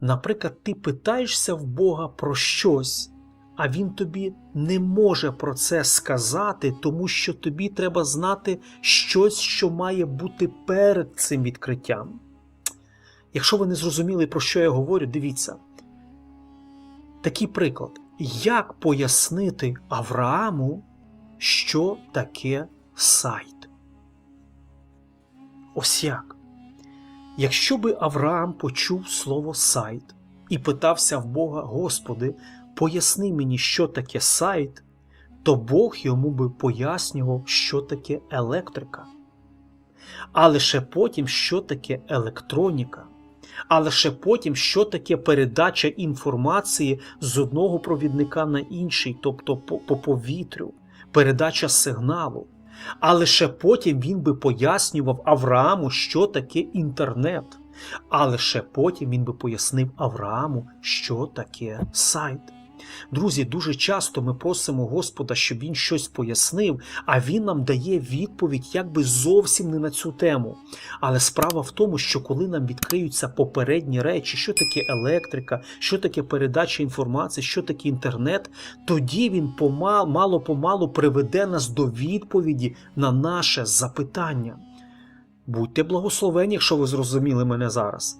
Наприклад, ти питаєшся в Бога про щось, а Він тобі не може про це сказати, тому що тобі треба знати щось, що має бути перед цим відкриттям. Якщо ви не зрозуміли, про що я говорю, дивіться. Такий приклад. Як пояснити Аврааму, що таке сайт? Ось як. Якщо би Авраам почув слово сайт і питався в Бога, Господи, поясни мені, що таке сайт, то Бог йому би пояснював, що таке електрика, а лише потім, що таке електроніка, а лише потім, що таке передача інформації з одного провідника на інший, тобто по, по повітрю, передача сигналу. А лише потім він би пояснював Аврааму, що таке інтернет. А лише потім він би пояснив Аврааму, що таке сайт. Друзі, дуже часто ми просимо Господа, щоб він щось пояснив, а він нам дає відповідь якби зовсім не на цю тему. Але справа в тому, що коли нам відкриються попередні речі, що таке електрика, що таке передача інформації, що таке інтернет, тоді він мало-помалу приведе нас до відповіді на наше запитання. Будьте благословені, якщо ви зрозуміли мене зараз.